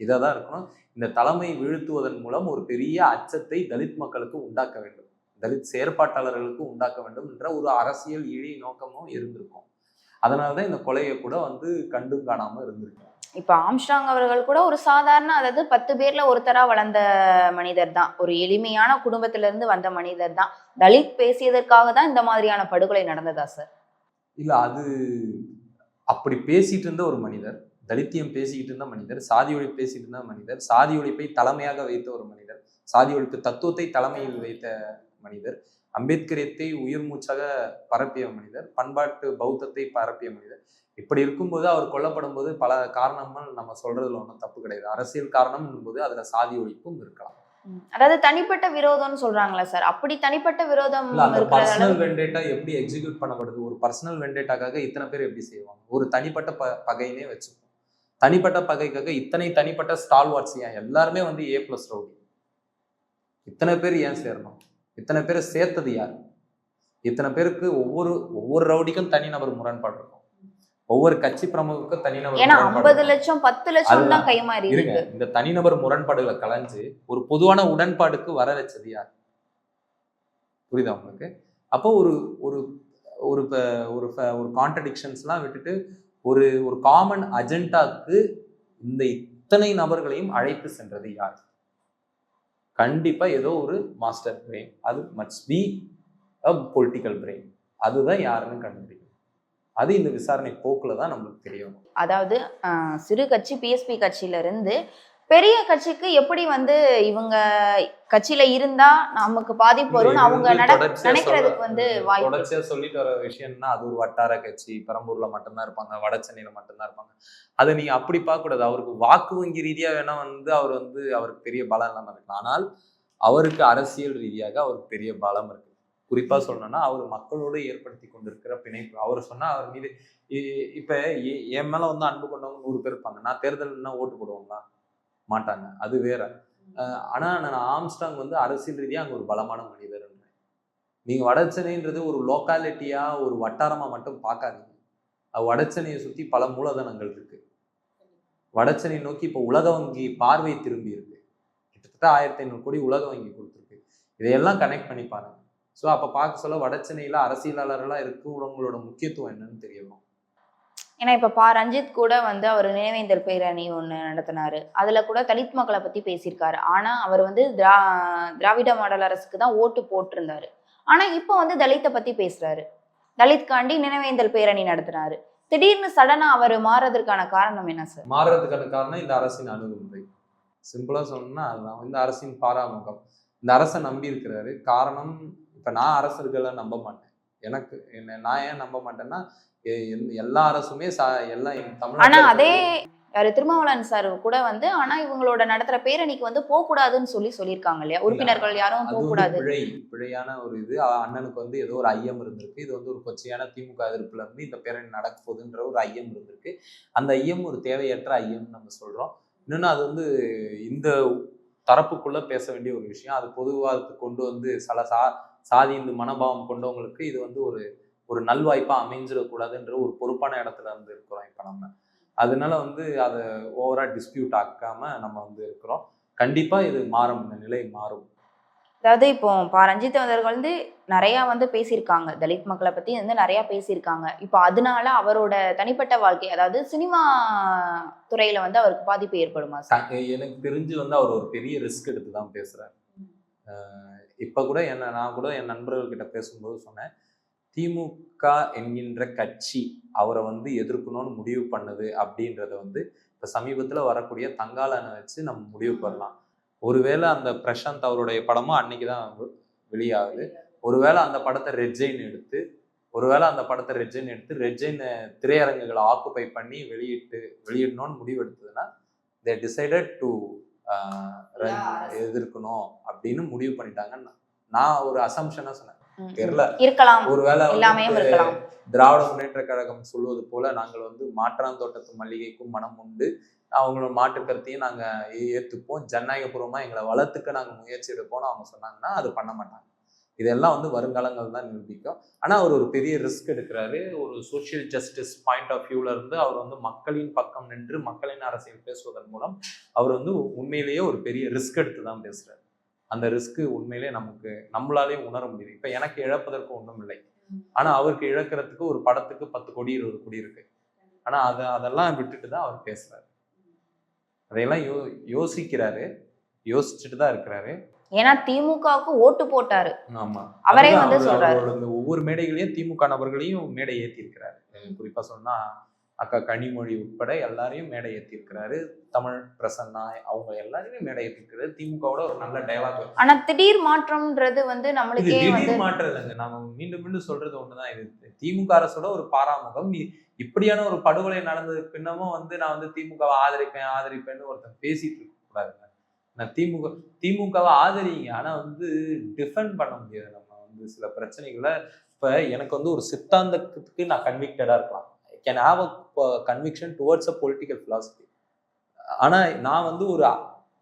இதை தான் இருக்கணும். இந்த தலைமை வீழ்த்துவதன் மூலம் ஒரு பெரிய அச்சத்தை தலித் மக்களுக்கு உண்டாக்க வேண்டும். தலித் செயற்பாட்டாளர்களுக்கு உண்டாக்க வேண்டும் என்ற ஒரு அரசியல் இழி நோக்கமும் இருந்திருக்கும். அதனால தான் இந்த கொலையை கூட வந்து கண்டும் காணாம இருந்திருக்கு
இப்ப ஆம்ஸ்ட்ராங் அவர்கள் கூட ஒரு சாதாரண அதாவது பத்து பேர்ல ஒருத்தரா வளர்ந்த மனிதர் தான். ஒரு எளிமையான குடும்பத்துல இருந்து வந்த மனிதர் தான். தலித் பேசியதற்காக தான் இந்த மாதிரியான படுகொலை நடந்ததா சார்?
இல்ல அது அப்படி பேசிட்டு இருந்த ஒரு மனிதர் தலித்தியம் பேசிக்கிட்டு இருந்த மனிதர் சாதி ஒழிப்பு பேசிட்டு இருந்த மனிதர் சாதி ஒழிப்பை தலைமையாக வைத்த ஒரு மனிதர் சாதி ஒழிப்பு தத்துவத்தை தலைமையில் வைத்த மனிதர். அம்பேத்கரியத்தை உயிர் மூச்சாக பரப்பிய மனிதர். பண்பாட்டு பௌத்தத்தை பரப்பிய மனிதர். இப்படி இருக்கும்போது அவர் கொல்லப்படும் போது பல காரணங்கள் நம்ம சொல்றதுல ஒன்றும் தப்பு கிடையாது. அரசியல் காரணம் போது அதுல சாதி ஒழிப்பும் இருக்கலாம்.
அதாவது தனிப்பட்ட விரோதம்னு சொல்றாங்களா சார். அப்படி தனிப்பட்ட விரோதம்
பர்சனல் வெண்டேட்டா எப்படி எக்ஸிக்யூட் பண்ணப்படுது? ஒரு பர்சனல் வெண்டேட்டாக்காக இத்தனை பேர் எப்படி செய்வாங்க? ஒரு தனிப்பட்ட ப பகைனே வச்சுப்போம். தனிப்பட்ட பகைக்காக இத்தனை தனிப்பட்ட ஸ்டால் வாட்ஸ் ஏன்? எல்லாருமே வந்து ஏ பிளஸ் ரவுடி. இத்தனை பேர் ஏன் சேரணும்? இத்தனை பேரை சேர்த்தது யார்? இத்தனை பேருக்கு ஒவ்வொரு ஒவ்வொரு ரவுடிக்கும் தனிநபர் முரண்பாடு இருக்கும். ஒவ்வொரு கட்சி பிரமுகருக்கும் தனிநபர்
ஏன்னா ஐம்பது. லட்சம் பத்து லட்சம் தான். கைமாறி
இருங்க இந்த தனிநபர் முரண்பாடுகளை கலைஞ்சு ஒரு பொதுவான உடன்பாடுக்கு வர வச்சது யார்? புரியுதா உங்களுக்கு? அப்போ ஒரு ஒரு ஒரு ஒரு ஒரு கான்ட்ரடிக்ஷன்ஸ்லாம் விட்டுட்டு ஒரு ஒரு காமன் அஜெண்டாக்கு இந்த இத்தனை நபர்களையும் அழைத்து சென்றது யார்? கண்டிப்பாக ஏதோ ஒரு மாஸ்டர் பிரெயின் அது மட்ஸ் பி அ பொலிட்டிக்கல் பிரெயின் அதுதான் யாருன்னு கண்டுபிடிக்கும் அது இந்த விசாரணை போக்கில் தான் நம்மளுக்கு தெரியும்.
அதாவது சிறு கட்சி பிஎஸ்பி கட்சியிலிருந்து பெரிய கட்சிக்கு எப்படி வந்து இவங்க கட்சியில இருந்தா நமக்கு பாதிப்பு வரும்னு அவங்க நினைக்கிறதுக்கு வந்து
தொடர்ச்சியா சொல்லிட்டு வர விஷயம்னா அது ஒரு வட்டார கட்சி பெரம்பூர்ல மட்டும்தான் இருப்பாங்க வட சென்னையில மட்டும்தான் இருப்பாங்க. அதை நீங்க அப்படி பார்க்க கூடாது அவருக்கு வாக்கு வங்கி ரீதியா வேணா வந்து அவர் வந்து அவருக்கு பெரிய பலம் இல்லாம இருக்கலாம். ஆனால் அவருக்கு அரசியல் ரீதியாக அவருக்கு பெரிய பலம் இருக்கு. குறிப்பா சொல்லணும்னா அவர் மக்களோடு ஏற்படுத்தி கொண்டிருக்கிற பிணைப்பு. அவர் சொன்னா அவர் மீது இப்ப என் மேல வந்து அன்பு கொண்டவங்க நூறு பேர் இருப்பாங்க. நான் தேர்தல்னா ஓட்டு போடுவாங்களா மாட்டாங்க. அது வேற. ஆனால் ஆனா நான் ஆம்ஸ்டாங் வந்து அரசியல் ரீதியாக அங்கே ஒரு பலமான மனிதர் நீங்கள் வடச்சென்னைன்றது ஒரு லோக்காலிட்டியாக ஒரு வட்டாரமாக மட்டும் பார்க்காதீங்க. வடச்சென்னையை சுற்றி பல மூலதனங்கள் இருக்கு. வடச்சென்னை நோக்கி இப்போ உலக வங்கி பார்வை திரும்பி இருக்கு. கிட்டத்தட்ட ஆயிரத்தி ஐநூறு கோடி உலக வங்கி கொடுத்துருக்கு. இதையெல்லாம் கனெக்ட் பண்ணி பாருங்க. ஸோ அப்போ பார்க்க சொல்ல வடச்சென்னையில் அரசியலாளர்களாக இருக்கிறவங்களோட முக்கியத்துவம் என்னன்னு தெரியணும்
ஏன்னா இப்ப பா ரஞ்சித் கூட வந்து அவர் நினைவேந்தல் பேரணி ஒண்ணு நடத்தினாரு. அதுல கூட தலித் மக்களை பத்தி பேசியிருக்காரு. ஆனா அவர் வந்து திரா திராவிட மாடல் அரசுக்கு தான் ஓட்டு போட்டிருந்தார். ஆனா இப்போ வந்து தலித்தை பத்தி பேசுறாரு. தலித்காண்டி நினைவேந்தல் பேரணி நடத்தினாரு. திடீர்னு சடனா அவர் மாறுறதுக்கான காரணம் என்ன சார்?
மாறுறதுக்கான காரணம் இந்த அரசின் அணுகுமுறை. சிம்பிளாக சொல்லணும்னா அதுதான். இந்த அரசின் பாராமுகம். இந்த அரசை நம்பி இருக்கிறாரு. காரணம் இப்ப நான் அரசர்களை நம்ப மாட்டேன். எனக்கு என்ன நான் ஏன் நம்ப மாட்டேன்னா எல்லா அரசுமே எல்லாம்
ஆனா அதே யாரு திருமாவளவன் சார் கூட வந்து ஆனா இவங்களோட நடத்துற பேரணிக்கு வந்து போக கூடாதுன்னு சொல்லி சொல்லியிருக்காங்க இல்லையா? உறுப்பினர்கள் யாரும் போக கூடாது
பிழை பிழையான ஒரு இது. அண்ணனுக்கு வந்து ஏதோ ஒரு ஐயம் இருந்திருக்கு. இது வந்து ஒரு கொச்சையான திமுக எதிர்ப்புல இருந்து இந்த பேரணி நடக்க போகுதுன்ற ஒரு ஐயம் இருந்திருக்கு. அந்த ஐயம் ஒரு தேவையற்ற ஐயம் நம்ம சொல்றோம். இன்னொன்னு அது வந்து இந்த தரப்புக்குள்ள பேச வேண்டிய ஒரு விஷயம். அது பொதுவாதத்துக்கு கொண்டு வந்து சில சா சாதி இந்த மனோபாவம் கொண்டவங்களுக்கு இது வந்து ஒரு ஒரு நல்வாய்ப்பா அமைஞ்சிடக்கூடாதுன்ற ஒரு பொறுப்பான இடத்துல வந்து இருக்கிறோம் இப்ப நம்ம. அதனால வந்து அதை ஓவரா டிஸ்பியூட் ஆக்காம நம்ம வந்து இருக்கிறோம். கண்டிப்பா இது மாறும் இந்த நிலை மாறும்.
அதாவது இப்போ பா ரஞ்சித் அவர்கள் வந்து நிறைய வந்து பேசியிருக்காங்க. தலித் மக்களை பத்தி வந்து நிறைய பேசியிருக்காங்க. இப்போ அதனால அவரோட தனிப்பட்ட வாழ்க்கை அதாவது சினிமா துறையில வந்து அவருக்கு பாதிப்பு ஏற்படுமா
எனக்கு தெரிஞ்சு வந்து அவர் ஒரு பெரிய ரிஸ்க் எடுத்து தான் பேசுறாரு அஹ் இப்ப கூட என்ன நான் கூட என் நண்பர்கள் கிட்ட பேசும்போது சொன்னேன். திமுக என்கின்ற கட்சி அவரை வந்து எதிர்க்கணும்னு முடிவு பண்ணுது அப்படின்றத வந்து இப்ப சமீபத்துல வரக்கூடிய தங்காளனை வச்சு நம்ம முடிவு பண்ணலாம். ஒருவேளை அந்த பிரசாந்த் அவருடைய படமும் அன்னைக்கு தான் வெளியாகுது. ஒருவேளை அந்த படத்தை ரெட்ஜைன் எடுத்து ஒருவேளை அந்த படத்தை ரெட்ஜைன் எடுத்து ரெட்ஜைன் திரையரங்குகளை ஆக்குப்பை பண்ணி வெளியிட்டு வெளியிடணும்னு முடிவு எடுத்ததுன்னா தே டிசைடட் டு எதிர்க்கணும் அப்படின்னு முடிவு பண்ணிட்டாங்க நான் ஒரு அசம்ஷனா சொன்னேன். தெரியல.
இருக்கலாம்.
ஒருவேளை திராவிட முன்னேற்ற கழகம் சொல்வது போல நாங்கள் வந்து மாற்றாந்தோட்டத்து மல்லிகைக்கும் மனம் உண்டு. அவங்களோட மாற்று கருத்தையும் நாங்க ஏத்துப்போம். ஜனநாயகபூர்வமா எங்களை வளர்த்துக்க நாங்க முயற்சி எடுப்போம்னு அவங்க சொன்னாங்கன்னா அது பண்ண மாட்டாங்க. இதெல்லாம் வந்து வருங்காலங்கள் தான் நிரூபிக்கும். ஆனா அவர் ஒரு பெரிய ரிஸ்க் எடுக்கிறாரு. ஒரு சோஷியல் ஜஸ்டிஸ் பாயிண்ட் ஆஃப் வியூல இருந்து அவர் வந்து மக்களின் பக்கம் நின்று மக்களின் அரசியல் பேசுவதன் மூலம் அவர் வந்து உண்மையிலேயே ஒரு பெரிய ரிஸ்க் எடுத்து தான் பேசுறாரு. அந்த ரிஸ்க் உண்மையிலேயே நமக்கு நம்மளாலேயும் உணர முடியுது. இப்ப எனக்கு இழப்பதற்கு ஒன்றும் இல்லை. ஆனா அவருக்கு இழக்கிறதுக்கு ஒரு படத்துக்கு பத்து கோடி இருபது கோடி இருக்கு. ஆனா அதை அதெல்லாம் விட்டுட்டு தான் அவர் பேசுறாரு. அதையெல்லாம் யோ யோசிக்கிறாரு. யோசிச்சுட்டு தான் இருக்கிறாரு.
ஏன்னா திமுகவுக்கு ஓட்டு போட்டாரு.
ஆமா.
அவரே வந்து சொல்றாரு.
ஒவ்வொரு மேடைகளையும் திமுக நபர்களையும் மேடை ஏத்தி இருக்கிறாரு குறிப்பா சொன்னா அக்கா கனிமொழி உட்பட எல்லாரையும் மேடை ஏத்தி இருக்கிறாரு தமிழ் பிரசன்னா அவங்க எல்லாரையுமே மேடை ஏத்தி இருக்கிறாரு திமுகவோட ஒரு நல்ல டயலாக்
ஆனா திடீர் மாற்றம்ன்றது வந்து நம்மளுக்கே
திடீர் மாற்றம் இல்லைங்க. நாம மீண்டும் மீண்டும் சொல்றது ஒண்ணுதான். இது திமுக அரசோட ஒரு பாராமுகம். இப்படியான ஒரு படுகொலை நடந்ததுக்கு பின்னமும் வந்து நான் வந்து திமுகவை ஆதரிப்பேன் ஆதரிப்பேன்னு ஒருத்தன் பேசிட்டு இருக்க கூடாதுங்க. நான் திமுக திமுகவை ஆதரிங்க. ஆனா வந்து டிஃபெண்ட் பண்ண முடியாது. நம்ம வந்து சில பிரச்சனைகளை இப்ப எனக்கு வந்து ஒரு சித்தாந்தத்துக்கு நான் கன்விக்டடா இருக்கலாம். Can have a conviction towards a political philosophy ஆனால் நான் வந்து ஒரு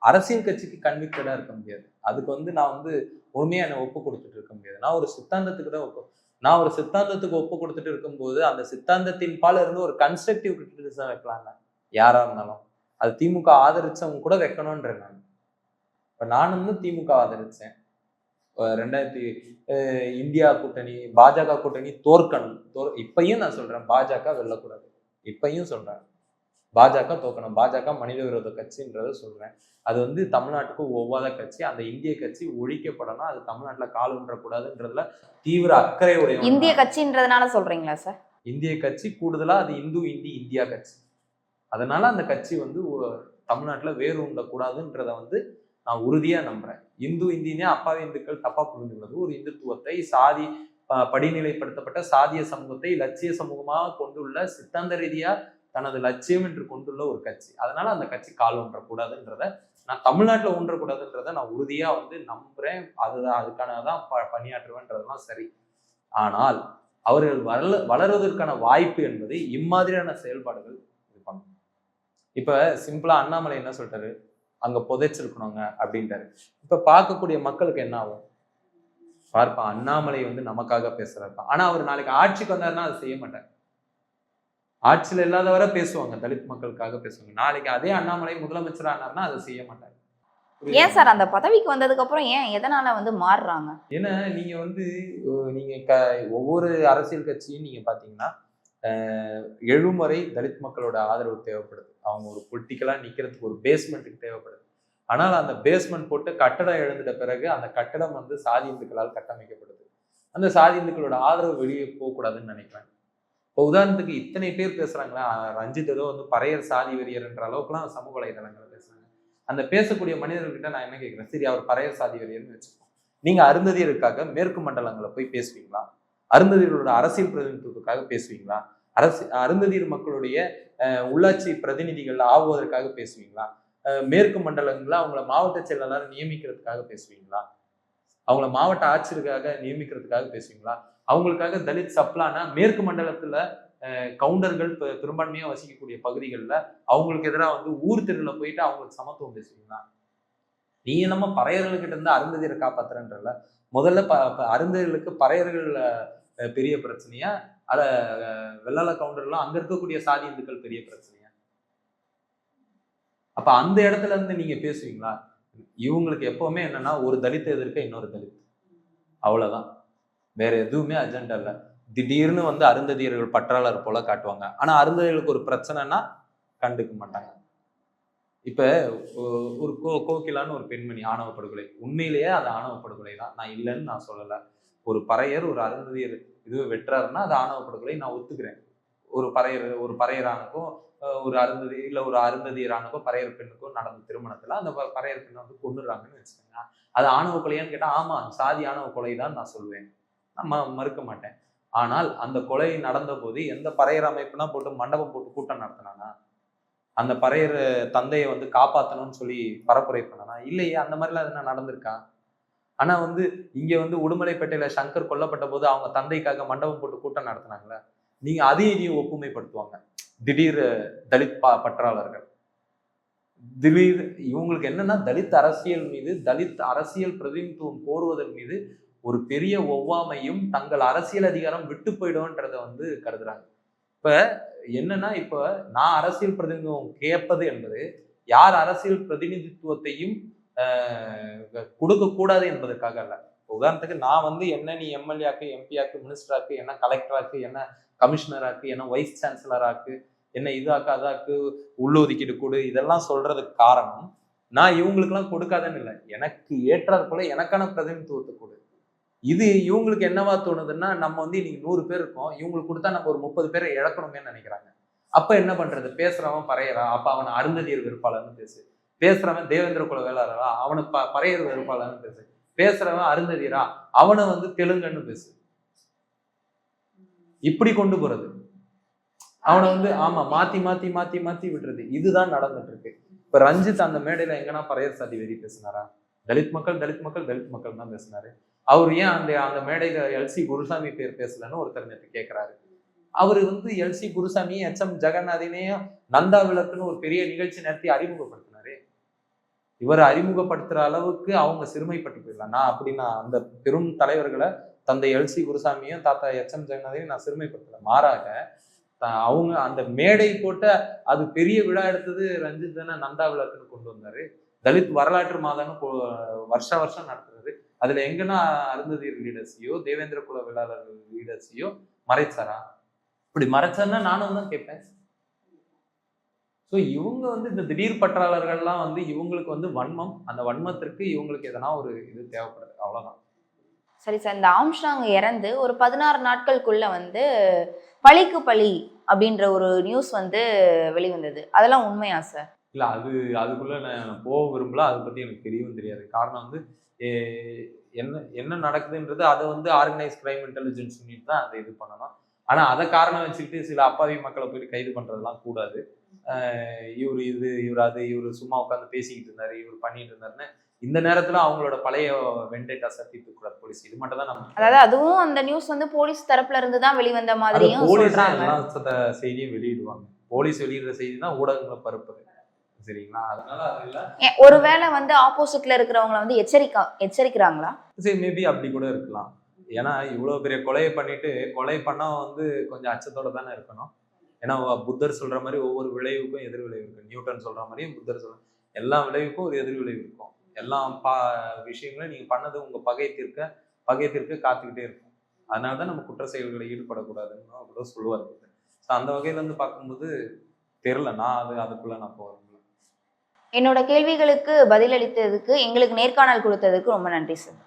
அரசியல் கட்சிக்கு கன்விக்டடாக இருக்க முடியாது. அதுக்கு வந்து நான் வந்து உண்மையாக என்னை ஒப்பு கொடுத்துட்டு இருக்க முடியாது. நான் ஒரு சித்தாந்தத்துக்கு தான் ஒப்பு நான் ஒரு சித்தாந்தத்துக்கு ஒப்பு கொடுத்துட்டு இருக்கும்போது அந்த சித்தாந்தத்தின் பால இருந்து ஒரு கன்ஸ்ட்ரக்டிவ் கிரிட்டிசிசம் வைக்கலாங்க யாராக இருந்தாலும். அது திமுக ஆதரிச்சவங்க கூட வைக்கணும்ன்ற நான். இப்போ நான் வந்து திமுக ஆதரிச்சேன். ரெண்டாயிரத்தி இந்தியா கூட்டணி பாஜக கூட்டணி தோற்கணும். தோற் இப்பயும் நான் சொல்றேன் பாஜக வெல்லக்கூடாது. இப்பயும் சொல்றேன். பாஜக தோக்கணும். பாஜக மனித விரோத கட்சின்றத சொல்றேன். அது வந்து தமிழ்நாட்டுக்கு ஒவ்வாத கட்சி அந்த இந்திய கட்சி ஒழிக்கப்படணும். அது தமிழ்நாட்டுல கால் ஊன்றக்கூடாதுன்றதுல தீவிர அக்கறை உடைய
இந்திய கட்சின்றதுனால சொல்றீங்களா சார்?
இந்திய கட்சி கூடுதலா அது இந்து இந்தி இந்தியா கட்சி. அதனால அந்த கட்சி வந்து தமிழ்நாட்டுல வேறு உண்டக்கூடாதுன்றத வந்து நான் உறுதியாக நம்புறேன். இந்து இந்தினே அப்பாவி இந்துக்கள் தப்பாக புரிந்துள்ளது ஒரு இந்துத்துவத்தை சாதி படிநிலைப்படுத்தப்பட்ட சாதிய சமூகத்தை லட்சிய சமூகமாக கொண்டுள்ள சித்தாந்த ரீதியாக தனது லட்சியம் என்று கொண்டுள்ள ஒரு கட்சி. அதனால அந்த கட்சி கால் ஊன்றக்கூடாதுன்றத நான் தமிழ்நாட்டில் ஊன்றக்கூடாதுன்றத நான் உறுதியாக வந்து நம்புகிறேன் அதுதான் அதுக்கானதான் ப- பணியாற்றுவேன்றதெல்லாம் சரி. ஆனால் அவர்கள் வளர வளர்வதற்கான வாய்ப்பு என்பது இம்மாதிரியான செயல்பாடுகள் இது பண்ணும். சிம்பிளாக அண்ணாமலை என்ன சொல்லிட்டாரு? அங்க புதைச்சிருக்கணுங்க அப்படின்ட்டாரு இப்ப பார்க்கக்கூடிய மக்களுக்கு என்ன ஆகும்? பார்ப்பா அண்ணாமலை வந்து நமக்காக பேசுறாருப்பா ஆனா அவர் நாளைக்கு ஆட்சிக்கு வந்தாருன்னா அதை செய்ய மாட்டார். ஆட்சியில இல்லாதவரை பேசுவாங்க தலித் மக்களுக்காக பேசுவாங்க. நாளைக்கு அதே அண்ணாமலை முதலமைச்சர் ஆனார்னா அதை செய்ய மாட்டார்.
ஏன் சார் அந்த பதவிக்கு வந்ததுக்கு அப்புறம் ஏன் எதனால வந்து மாறுறாங்க?
ஏன்னா நீங்க வந்து நீங்க க ஒவ்வொரு அரசியல் கட்சியும் நீங்க பாத்தீங்கன்னா அஹ், எழும் வரை தலித் மக்களோட ஆதரவு தேவைப்படுது. அவங்க ஒரு பொலிட்டிக்கலாக நிற்கிறதுக்கு ஒரு பேஸ்மெண்ட்டுக்கு தேவைப்படுது. ஆனால் அந்த பேஸ்மெண்ட் போட்டு கட்டடம் எழுந்துட்ட பிறகு அந்த கட்டடம் வந்து சாதி இந்துக்களால் கட்டமைக்கப்படுது. அந்த சாதி இந்துக்களோட ஆதரவு வெளியே போகக்கூடாதுன்னு நினைக்கிறேன். இப்போ உதாரணத்துக்கு இத்தனை பேர் பேசுகிறாங்களா ரஞ்சித் ஏதோ வந்து பறையர் சாதி வெறியர்ன்ற அளவுக்குலாம் சமூக வலைதளங்கள்ல பேசுகிறாங்க அந்த பேசக்கூடிய மனிதர்கிட்ட நான் என்ன கேட்குறேன்? சரி அவர் பறையர் சாதி வெறியர்னு வச்சுப்போம் நீங்கள் அருந்ததியருக்காக மேற்கு மண்டலங்களை போய் பேசுவீங்களா? அருந்ததியர்களோட அரசியல் பிரதிநிதித்துவத்துக்காக பேசுவீங்களா? அரசு அருந்ததியர் மக்களுடைய உள்ளாட்சி பிரதிநிதிகள் ஆகுவதற்காக பேசுவீங்களா? மேற்கு மண்டலங்களில் அவங்கள மாவட்ட செயலாளர் நியமிக்கிறதுக்காக பேசுவீங்களா? அவங்கள மாவட்ட ஆட்சியருக்காக நியமிக்கிறதுக்காக பேசுவீங்களா? அவங்களுக்காக தலித் சப்ளானா மேற்கு மண்டலத்துல கவுண்டர்கள் இப்போ பெரும்பான்மையாக வசிக்கக்கூடிய பகுதிகளில் அவங்களுக்கு எதிராக வந்து ஊர் தெருவில் போயிட்டு அவங்களுக்கு சமத்துவம் பேசுவீங்களா? நீ நம்ம பறையர்கள்கிட்ட இருந்து அருந்ததியரை காப்பாத்துறன்றல முதல்ல ப ப- பறையர்கள் பெரிய பிரச்சனையா? அத வெள்ளால வெள்ளாள கவுண்டர்லாம் அங்க இருக்கக்கூடிய சாதி இந்துக்கள் பெரிய பிரச்சனையா? அப்ப அந்த இடத்துல இருந்து நீங்க பேசுவீங்களா? இவங்களுக்கு எப்பவுமே என்னன்னா ஒரு தலித்தை எதிர்க்க இன்னொரு தலித். அவ்வளவுதான். வேற எதுவுமே அஜெண்டா இல்ல. திடீர்னு வந்து அருந்ததியர்கள் பற்றாளர் போல காட்டுவாங்க. ஆனா அருந்ததியர்களுக்கு ஒரு பிரச்சனைனா கண்டுக்க மாட்டாங்க. இப்ப ஒரு கோ கோகிலான்னு ஒரு பெண்மணி ஆணவ படுகொலை உண்மையிலேயே அது ஆணவ படுகொலை தான் நான் இல்லைன்னு நான் சொல்லலை. ஒரு பறையர் ஒரு அருந்ததியர் இது வெட்டுறாருன்னா அது ஆணவ படுகொலை நான் ஒத்துக்கிறேன். ஒரு பறையர் ஒரு பறையரானுக்கும் ஒரு அருந்ததி இல்லை ஒரு அருந்ததியரானுக்கும் பறையர் பெண்ணுக்கும் நடந்த திருமணத்தில் அந்த பறையர் பெண்ணை வந்து கொண்டுறாங்கன்னு வச்சுக்கோங்க. அது ஆணவ கொலையான்னு கேட்டால் ஆமாம் சாதி ஆணவ கொலை தான் நான் சொல்லுவேன். நான் ம- மறுக்க மாட்டேன். ஆனால் அந்த கொலை நடந்த போது எந்த பறையர் அமைப்புனா போட்டு மண்டபம் போட்டு கூட்டம் நடத்தினானா? அந்த பறையர் தந்தையை வந்து காப்பாற்றணும்னு சொல்லி பரப்புரை பண்ணனா? இல்லையே அந்த மாதிரிலாம் எதுனா நடந்திருக்கா? ஆனா வந்து இங்க வந்து உடுமலைப்பேட்டையில சங்கர் கொல்லப்பட்ட போது அவங்க தந்தைக்காக மண்டபம் போட்டு கூட்டம் நடத்தினாங்களே நீங்க அதையும் இதையும் ஒப்புமைப்படுத்துவாங்க. திடீர் தலித் ப பற்றாளர்கள். திடீர் இவங்களுக்கு என்னன்னா தலித் அரசியல் மீது தலித் அரசியல் பிரதிநிதித்துவம் கோருவதன் மீது ஒரு பெரிய ஒவ்வாமையும் தங்கள் அரசியல் அதிகாரம் விட்டு போயிடும்ன்றத வந்து கருதுறாங்க. இப்ப என்னன்னா இப்ப நான் அரசியல் பிரதிநிதித்துவம் கேட்பது என்பது யார் அரசியல் பிரதிநிதித்துவத்தையும் கொடுக்கக்கூடாது என்பதற்காக அல்ல. உதாரணத்துக்கு நான் வந்து என்ன நீ எம்எல்ஏக்கு எம்பியாக்கு மினிஸ்டராக்கு என்ன கலெக்டராக்கு என்ன கமிஷனராக்கு என்ன வைஸ் சான்சலராக்கு என்ன இதாக்கு அதாக்கு உள்ளொதுக்கீடு கொடு இதெல்லாம் சொல்றதுக்கு காரணம் நான் இவங்களுக்கெல்லாம் கொடுக்காதன்னு இல்லை. எனக்கு ஏற்றாற் போல எனக்கான பிரதிநிதித்துவத்தை கொடு. இது இவங்களுக்கு என்னவா தோணுதுன்னா நம்ம வந்து இன்னைக்கு நூறு பேர் இருக்கோம் இவங்களுக்கு கொடுத்தா நம்ம ஒரு முப்பது பேரை இழக்கணுமே நினைக்கிறாங்க. அப்ப என்ன பண்றது? பேசுறவன் பறையறான் அப்ப அவன் அருந்ததியர் விருப்பாளர்னு பேசு. பேசுறவன் தேவேந்திர குல வேளாளரா? அவனை ப பறையர் விருப்பாளர்னு பேசு. பேசுறவன் அருந்ததிரா அவனை வந்து தெலுங்குன்னு பேசு. இப்படி கொண்டு போறது. அவனை வந்து ஆமா மாத்தி மாத்தி மாத்தி மாத்தி விடுறது இதுதான் நடந்துட்டு இருக்கு இப்ப ரஞ்சித் அந்த மேடையில எங்கன்னா பறையர் சாதி வெறி பேசினாரா? தலித் மக்கள் தலித் மக்கள் தலித் மக்கள் தான் பேசினாரு. அவர் ஏன் அந்த அந்த மேடையில எல்சி குருசாமி பேர் பேசலன்னு ஒருத்தர் நேற்று கேட்கிறாரு அவர் வந்து L C Gurusamy H M ஜெகநாதினையும் நந்தா விளக்குன்னு ஒரு பெரிய நிகழ்ச்சி நடத்தி அறிமுகப்படுத்த இவர் அறிமுகப்படுத்துற அளவுக்கு அவங்க சிறுமைப்பட்டு போயிடலாம். நான் அப்படி நான் அந்த பெரும் தலைவர்களை தந்தை எல்சி குருசாமியும் தாத்தா எச் எம் ஜெகநாதையும் நான் சிறுமைப்படுத்தல. மாறாக அவங்க அந்த மேடை போட்ட அது பெரிய விழா எடுத்தது ரஞ்சித் தானே நந்தா விளக்குன்னு கொண்டு வந்தாரு. தலித் வரலாற்று மாதம்னு வருஷ வருஷம் நடத்துறது அதுல எங்கன்னா அருந்ததியர் லீடர்ஸையோ தேவேந்திர குல விழாளர் லீடர்ஸையோ மறைச்சாரா? இப்படி மறைச்சாருன்னா நானும் தான் கேட்பேன். ஸோ இவங்க வந்து இந்த திடீர் பற்றாளர்கள்லாம் வந்து இவங்களுக்கு வந்து வன்மம். அந்த வன்மத்திற்கு இவங்களுக்கு எதனா ஒரு இது தேவைப்படுது. அவ்வளவுதான்.
சரி சார் இந்த ஆம்ஸ்டாங் இறந்து ஒரு பதினாறு நாட்களுக்குள்ள வந்து பழிக்கு பழி அப்படின்ற ஒரு நியூஸ் வந்து வெளிவந்தது. அதெல்லாம் உண்மையா சார்
இல்ல அது அதுக்குள்ள நான் போக விரும்பல. அதை பத்தி எனக்கு தெரியவும் தெரியாது. காரணம் வந்து என்ன என்ன நடக்குதுன்றது அதை வந்து ஆர்கனைஸ் கிரைம் இன்டெலிஜென்ஸ் யூனிட் தான் அதை இது பண்ணணும். ஆனா அதை காரணம் வச்சுக்கிட்டு சில அப்பாவி மக்களை போயிட்டு கைது பண்றதெல்லாம் கூடாது. இவரு இது இவர் அது இவர் சும்மா உட்காந்து பேசிக்கிட்டு இருந்தாரு இவர் பண்ணிட்டு இருந்தாருன்னு இந்த நேரத்துல அவங்களோட பழைய வெண்டேட்டா சர்டிட்டு கூடாது போலீஸ் இது மட்டும் தான் நம்ம
அதாவது அதுவும் அந்த நியூஸ் வந்து போலீஸ் தரப்புல இருந்து தான் வெளிவந்த மாதிரியும்
போலீஸ் செய்தியும் வெளியிடுவாங்க. போலீஸ் வெளியிடுற செய்தி தான் ஊடகங்களை பரப்புது. சரிங்களா? அதனால அது இல்ல.
ஒருவேளை வந்து ஆப்போசிட்ல இருக்கிறவங்கள வந்து எச்சரிக்கா எச்சரிக்கிறாங்களா?
சரி மேபி அப்படி கூட இருக்கலாம். ஏன்னா இவ்வளவு பெரிய கொலையை பண்ணிட்டு கொலை பண்ணா வந்து கொஞ்சம் அச்சத்தோட தானே இருக்கணும். ஏன்னா புத்தர் சொல்ற மாதிரி ஒவ்வொரு விளைவுக்கும் எதிர் விளைவு நியூட்டன் சொல்ற மாதிரியும் புத்தர் சொல்ற எல்லா விளைவுக்கும் ஒரு எதிர் விளைவு இருக்கும். எல்லா பா விஷயங்களும் நீங்க பண்ணது உங்க பகை தீர்க்க பகை தீர்க்க காத்துக்கிட்டே இருக்கும். அதனால தான் நம்ம குற்ற செயல்களில் ஈடுபடக்கூடாதுன்னு கூட சொல்லுவார் ஸோ அந்த வகையில இருந்து பார்க்கும்போது தெரில நான் அது அதுக்குள்ள நான் போகிறேன்
என்னோட கேள்விகளுக்கு பதிலளித்ததுக்கு எங்களுக்கு நேர்காணல் கொடுத்ததுக்கு ரொம்ப நன்றி சார்.